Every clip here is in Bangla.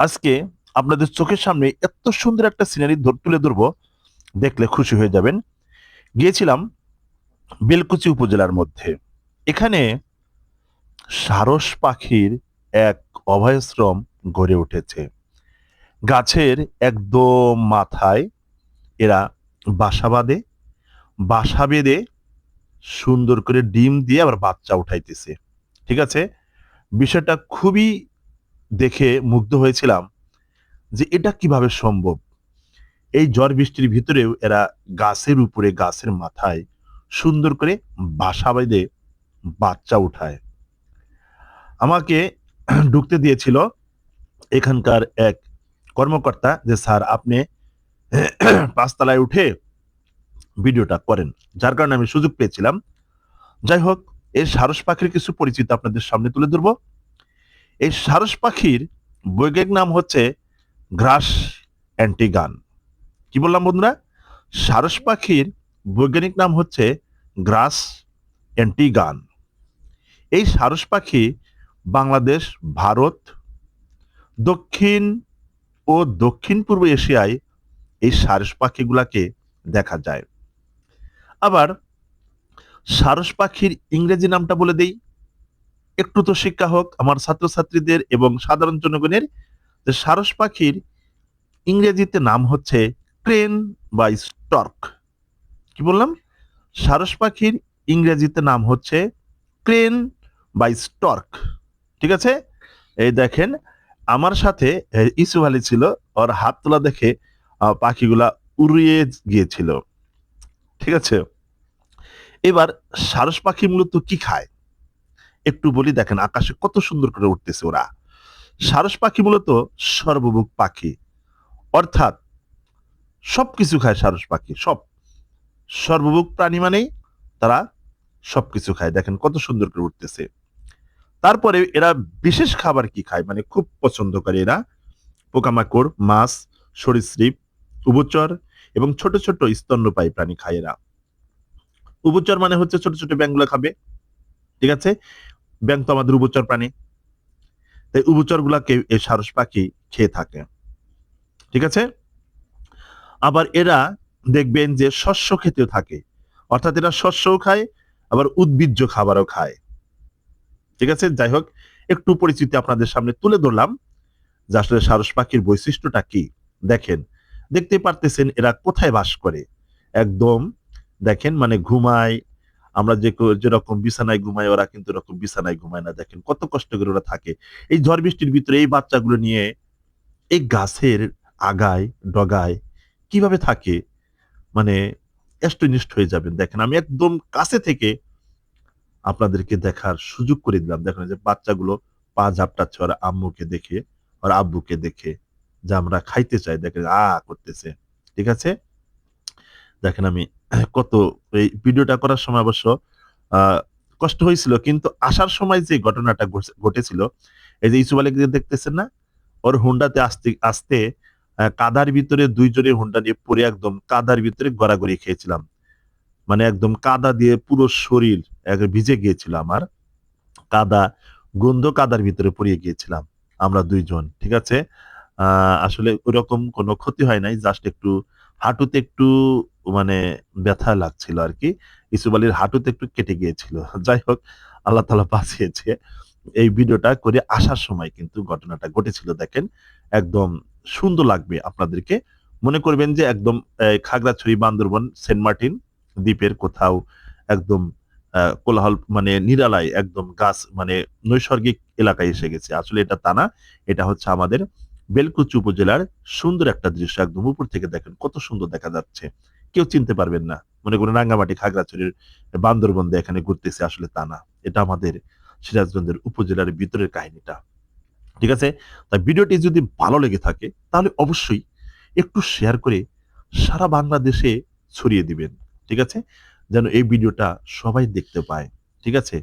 আজকে আপনাদের চোখের সামনে এত সুন্দর একটা সিনারি তুলে ধরবো, দেখলে খুশি হয়ে যাবেন। গিয়েছিলাম বেলকুচি উপজেলার মধ্যে। এখানে সারস পাখির এক অভয়াশ্রম গড়ে উঠেছে। গাছের একদম মাথায় এরা বাসা বাঁধে। বাসা বেঁধে সুন্দর করে ডিম দিয়ে আবার বাচ্চা উঠাইতেছে। ঠিক আছে? বিষয়টা খুবই দেখে মুগ্ধ হয়েছিলাম যে এটা কীভাবে সম্ভব? এই ঝড় বৃষ্টির ভিতরেও এরা গাছের উপরে গাছের মাথায় সুন্দর করে বাসা বেঁধে বাচ্চা উঠায়। আমাকে ঢুকতে দিয়েছিল এখানকার এক কর্মকর্তা যে, স্যার, আপনি পাঁচতলায় উঠে ভিডিওটা করেন। যার কারণে আমি সুযোগ পেয়েছিলাম। যাই হোক, এর সারস পাখির কিছু পরিচিত আপনাদের সামনে তুলে ধরবো। এই সারস পাখির বৈজ্ঞানিক নাম হচ্ছে গ্রাস অ্যান্টিগান। কি বললাম বন্ধুরা? সারস পাখির বৈজ্ঞানিক নাম হচ্ছে গ্রাস অ্যান্টিগান। এই সারস পাখি বাংলাদেশ, ভারত, দক্ষিণ ও দক্ষিণ পূর্ব এশিয়ায় এই সারস পাখিগুলাকে দেখা যায়। আবার সারস পাখির ইংরেজি নামটা বলে দেই। একটু তো শিক্ষা হোক, আমার ছাত্রছাত্রীদের এবং সাধারণ জনগণের যে সারস পাখির ইংরেজিতে নাম হচ্ছে ক্রেন বা স্টর্ক। কি বললাম? সারস পাখির ইংরেজিতে নাম হচ্ছে ক্রেন বা স্টর্ক। ঠিক আছে? এই দেখেন, আমার সাথে আলী ছিল, ওর হাত তোলা দেখে পাখিগুলা উড়িয়ে গিয়েছিল। ঠিক আছে? এবার সারস পাখি মূলত কি খায়? একটু বলি দেখেন, আকাশে কত সুন্দর করে উঠতেছে ওরা। সারস পাখি মূলত সর্বভুক পাখি। অর্থাৎ সবকিছু খায় সারস পাখি, সব। সর্বভুক প্রাণী মানেই তারা সবকিছু খায়। দেখেন কত সুন্দর করে উঠতেছে। তারপরে এরা বিশেষ খাবার কি খায়? মানে খুব পছন্দ করে এরা। পোকামাকড়, মাছ, সরীসৃপ উভচর এবং ছোট ছোট স্তন্যপায়ী প্রাণী খায় এরা। উভচর মানে হচ্ছে ছোট ছোট ব্যাংগুলো খাবে, ঠিক আছে? ব্যাং তো আমাদের উভচর প্রাণী। তাই উভচর গুলাকে এই সারস পাখি খেয়ে থাকে। ঠিক আছে? আবার এরা দেখবেন যে শস্য খেতেও থাকে। অর্থাৎ এরা শস্যও খায়, আবার উদ্ভিজ্জ খাবারও খায়। ঠিক আছে? যাই হোক, একটু পরিচিতি আপনাদের সামনে তুলে ধরলাম যে আসলে সারস পাখির বৈশিষ্ট্যটা কি। দেখেন, দেখতে পারতেছেন এরা কোথায় বাস করে। একদম, দেখেন মানে ঘুমায় আমরা যে যেরকম বিছানায় ঘুমাই, ওরা কিন্তু এরকম বিছানায় ঘুমায় না। দেখেন কত কষ্ট করে ওরা থাকে। এই ঝড় বৃষ্টির ভিতরে এই বাচ্চাগুলো নিয়ে এই গাছের আগায়, ডগায় কীভাবে থাকে? মানে এষ্টনিষ্ঠ হয়ে যাবেন। দেখেন, আমি একদম কাছে থেকে আপনাদেরকে দেখার সুযোগ করে দিলাম। দেখেন যে বাচ্চাগুলো পা ঝাপটাচ্ছে, ওরা আম্মুকে দেখে, ওর আব্বুকে দেখে, যে আমরা খাইতে চাই। দেখেন, আ করতেছে। ঠিক আছে? দেখেন আমি কত এই ভিডিওটা করার সময় অবশ্য কষ্ট হয়েছিল, কিন্তু আসার সময় যে ঘটনাটা ঘটেছিল, এই যে ইসুফ আলীকে দেখতেছেন না? ওর হুন্ডাতে আসতে আসতে কাদার ভিতরে দুইজনের হুন্ডা নিয়ে পড়ে একদম কাদার ভিতরে গড়াগড়ি খেয়েছিলাম। মানে একদম কাদা দিয়ে পুরো শরীর ভিজে গিয়েছিল আমার। কাদা, গন্ধ কাদার ভিতরে পড়িয়ে গিয়েছিলাম আমরা দুইজন, ঠিক আছে? আসলে ওরকম কোনো ক্ষতি হয় নাই, জাস্ট একটু হাঁটুতে একটু মানে ব্যথা লাগছিল আর কি ইসুফ আলীর হাঁটুতে একটু কেটে গিয়েছিল। যাই হোক, আল্লাহ তালা বাঁচিয়েছে। এই ভিডিওটা করে আসার সময় কিন্তু ঘটনাটা ঘটেছিল, দেখেন। একদম সুন্দর লাগবে আপনাদেরকে। মনে করবেন যে একদম খাগড়াছড়ি, বান্দরবন, সেন্ট মার্টিন দ্বীপের কোথাও একদম কোলাহল মানে নিরালায় একদম গাছ মানে নৈসর্গিক এলাকায় এসে গেছে। আসলে এটা তা না, এটা হচ্ছে আমাদের বেলকুচি উপজেলার সুন্দর একটা দৃশ্য। একদম উপর থেকে দেখেন, কত সুন্দর দেখা যাচ্ছে। কেউ চিনতে পারবেন না। মনে করেন রাঙ্গামাটি খাগড়াছড়ির বান্দরবন দিয়ে এখানে ঘুরতেছে, আসলে তা না। এটা আমাদের সিরাজগঞ্জের উপজেলার ভিতরের কাহিনীটা। ঠিক আছে? তাই ভিডিওটি যদি ভালো লেগে থাকে, তাহলে অবশ্যই একটু শেয়ার করে সারা বাংলাদেশে ছড়িয়ে দিবেন। ঠিক আছে? যেন এই ভিডিওটা সবাই দেখতে পায়। ঠিক আছে?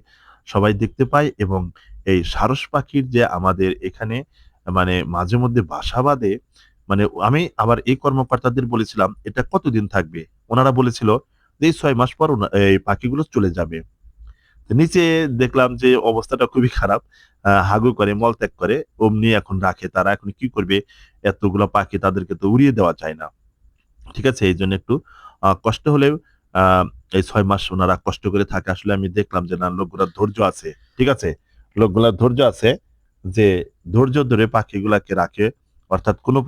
সবাই দেখতে পায় এবং এই সারস পাখির যে আমাদের এখানে মানে মাঝে মধ্যে বাসা বাঁধে মানে আমি আবার এই কর্মকর্তাদের বলেছিলাম, এটা কতদিন থাকবে? ওনারা বলেছিল যে ছয় মাস পর এই পাখিগুলো চলে যাবে। নিচে দেখলাম যে অবস্থাটা খুবই খারাপ। হাগু করে মলত্যাগ করে, অমনি এখন রাখে তারা। এখন কি করবে? এতগুলো পাখি তাদেরকে তো উড়িয়ে দেওয়া যায় না। ঠিক আছে, এই জন্য একটু কষ্ট হলেও এই ছয় মাস ওনারা কষ্ট করে থাকে। আসলে আমি দেখলাম যে, না লোকগুলার ধৈর্য আছে। ঠিক আছে? লোকগুলার ধৈর্য আছে যে, ধৈর্য ধরে পাখিগুলাকে রাখে। অর্থাৎ কোনো